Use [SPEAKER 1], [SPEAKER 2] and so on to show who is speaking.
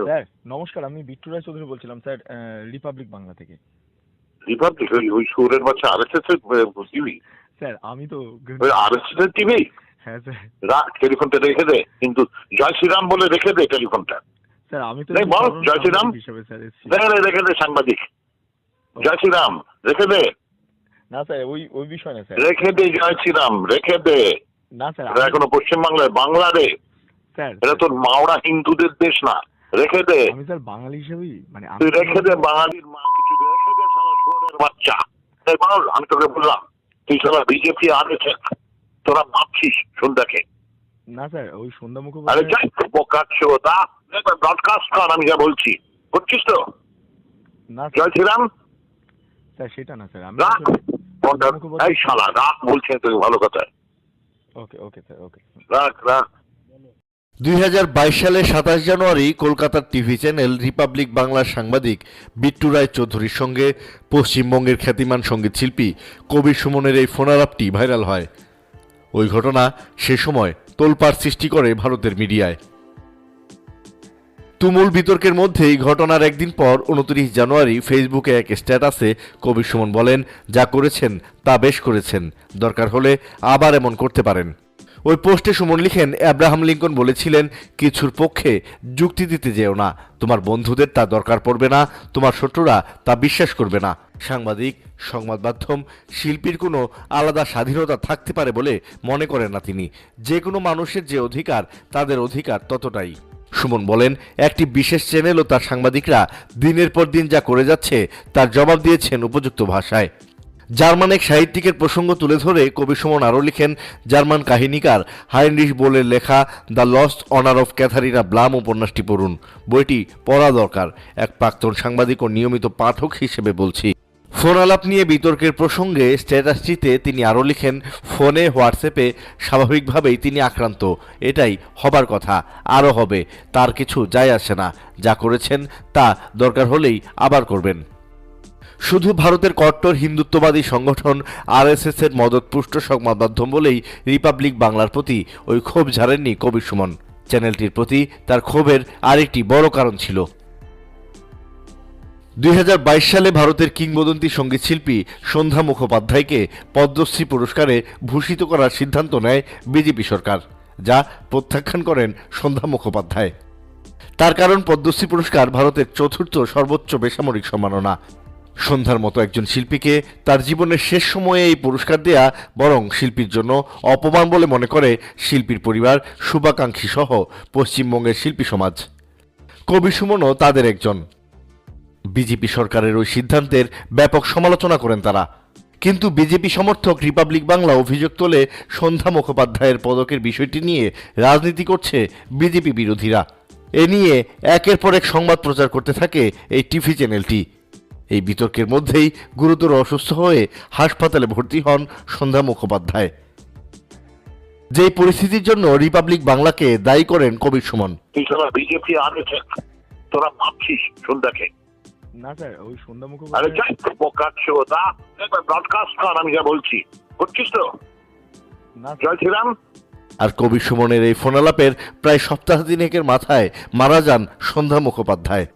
[SPEAKER 1] Sir নমস্কার আমি বিট্টু রায় চৌধুরী বলছিলাম স্যার রিপাবলিক বাংলা থেকে।
[SPEAKER 2] রিপাবলিক ওই সুরের বাচ্চা আর এস টিভি?
[SPEAKER 1] স্যার আমি তো
[SPEAKER 2] আর এস টিভি?
[SPEAKER 1] হ্যাঁ স্যার।
[SPEAKER 2] রাখ টেলিফোনটা রেখে দে কিন্তু জয় শ্রীরাম বলে রেখে দে টেলিফোনটা।
[SPEAKER 1] স্যার আমি তো
[SPEAKER 2] বল, জয় শ্রীরাম।
[SPEAKER 1] স্যার
[SPEAKER 2] রেখে দে সাংবাদিক। জয় শ্রীরাম রেখে দে।
[SPEAKER 1] না স্যার ওই ওই বিষয় না স্যার।
[SPEAKER 2] রেখে দে জয় শ্রীরাম রেখে দে।
[SPEAKER 1] না স্যার
[SPEAKER 2] এখনও পশ্চিমবাংলায় বাংলা রে
[SPEAKER 1] স্যার
[SPEAKER 2] এটা তোর মাওড়া হিন্দুদের দেশ না। রেখে দে।
[SPEAKER 1] আমি স্যার বাঙালি হিসেবেই মানে
[SPEAKER 2] তুই রেখে দে বাঙালির মা কিছু রেখে দে সারা শুয়ারের বাচ্চা। আমি তোকে বললাম তুই সারা বিজেপি আনেছে তোরা ভাবছিস সন্ধ্যাকে?
[SPEAKER 1] না স্যার ওই সন্ধ্যা
[SPEAKER 2] আরে
[SPEAKER 1] মুখোপাধ্যায়
[SPEAKER 2] যাই বোকাচ্ছ তা ব্রডকাস্ট কর আমি যা বলছি। করছিস তো?
[SPEAKER 1] না
[SPEAKER 2] জয় শ্রীরাম
[SPEAKER 1] স্যার সেটা না স্যার আমি
[SPEAKER 2] রাখ। এই শালা রাখ বলছে তোকে ভালো কথা
[SPEAKER 1] ওকে ওকে স্যার ওকে।
[SPEAKER 2] রাখ রাখ।
[SPEAKER 3] দুই হাজার বাইশ সালে সাতাশ জানুয়ারি কলকাতার টিভি চ্যানেল রিপাবলিক বাংলার সাংবাদিক বিট্টু রায় চৌধুরীর সঙ্গে পশ্চিমবঙ্গের খ্যাতিমান সংগীত শিল্পী কবির সুমনের এই ফোনালাপটি ভাইরাল হয়। ওই ঘটনা সে সময় তোলপাড় সৃষ্টি করে ভারতের মিডিয়ায়। তুমুল বিতর্কের মধ্যেই ঘটনার একদিন পর উনত্রিশ জানুয়ারি ফেসবুকে এক স্ট্যাটাসে কবির সুমন বলেন, যা করেছেন তা বেশ করেছেন। দরকার হলে আবার এমন করতে পারেন। ওই পোস্টে সুমন লিখেন অ্যাব্রাহাম লিঙ্কন বলেছিলেন, কিছুর পক্ষে যুক্তি দিতে যেও না। তোমার বন্ধুদের তা দরকার পড়বে না, তোমার শত্রুরা তা বিশ্বাস করবে না। সাংবাদিক, সংবাদ মাধ্যম, শিল্পীর কোনো আলাদা স্বাধীনতা থাকতে পারে বলে মনে করেন না তিনি। যে কোনো মানুষের যে অধিকার, তাদের অধিকার ততটাই। সুমন বলেন, একটি বিশেষ চ্যানেল ও তার সাংবাদিকরা দিনের পর দিন যা করে যাচ্ছে, তার জবাব দিয়েছেন উপযুক্ত ভাষায়। জার্মান এক সাহিত্যিকের প্রসঙ্গ তুলে ধরে কবি সুমন আরও লিখেন, জার্মান কাহিনীকার হাইনরিশ বোলের লেখা the lost honour of Katharina Blum উপন্যাসটি পড়ুন। বইটি পড়া দরকার, এক প্রাক্তন সাংবাদিক ও নিয়মিত পাঠক হিসেবে বলছি। ফোন আলাপ নিয়ে বিতর্কের প্রসঙ্গে স্ট্যাটাসটিতে তিনি আরও লিখেন, ফোনে, হোয়াটসঅ্যাপে স্বাভাবিকভাবেই তিনি আক্রান্ত। এটাই হবার কথা। আরও হবে। তার কিছু যায় আসে না। যা করেছেন তা দরকার হলেই আবার করবেন। শুধু ভারতের কট্টর হিন্দুত্ববাদী সংগঠন আরএসএস এর মদতপুষ্ট সংবাদ মাধ্যম বলেই রিপাবলিক বাংলার প্রতি ওই ক্ষোভ ঝাড়েননি কবির সুমন। চ্যানেলটির প্রতি তার ক্ষোভের আরেকটি বড় কারণ ছিল। দুই হাজার বাইশ সালে ভারতের কিংবদন্তি সংগীত শিল্পী সন্ধ্যা মুখোপাধ্যায়কে পদ্মশ্রী পুরস্কারে ভূষিত করার সিদ্ধান্ত নেয় বিজেপি সরকার, যা প্রত্যাখ্যান করেন সন্ধ্যা মুখোপাধ্যায়। তার কারণ পদ্মশ্রী পুরস্কার ভারতের চতুর্থ সর্বোচ্চ বেসামরিক সম্মাননা। সন্ধ্যার মতো একজন শিল্পীকে তার জীবনের শেষ সময়ে এই পুরস্কার দেয়া বরং শিল্পীর জন্য অপমান বলে মনে করে শিল্পীর পরিবার, শুভাকাঙ্ক্ষী সহ পশ্চিমবঙ্গের শিল্পী সমাজ। কবি সুমনও তাদের একজন। বিজেপি সরকারের ওই সিদ্ধান্তের ব্যাপক সমালোচনা করেন তারা। কিন্তু বিজেপি সমর্থক রিপাবলিক বাংলা অভিযোগ তোলে সন্ধ্যা মুখোপাধ্যায়ের পদকের বিষয়টি নিয়ে রাজনীতি করছে বিজেপি বিরোধীরা। এ নিয়ে একের পর এক সংবাদ প্রচার করতে থাকে এই টিভি চ্যানেলটি। এই বিতর্কের মধ্যেই গুরুতর অসুস্থ হয়ে হাসপাতালে ভর্তি হন সন্ধ্যা মুখোপাধ্যায়। যে পরিস্থিতির জন্য রিপাবলিক বাংলাকে দায়ী করেন কবির সুমন।
[SPEAKER 2] বিজেপি আনেছে তোরা ভাবছিস সন্ধ্যাকে?
[SPEAKER 1] না স্যার ওই সন্ধ্যা মুখোপাধ্যায়
[SPEAKER 2] যাই তা ব্রডকাস্ট কর আমি যা বলছি। করছিস তো? জয় শ্রীরাম।
[SPEAKER 3] আর কবির সুমনের এই ফোনালাপের প্রায় সপ্তাহ দিনেকের মাথায় মারা যান সন্ধ্যা মুখোপাধ্যায়।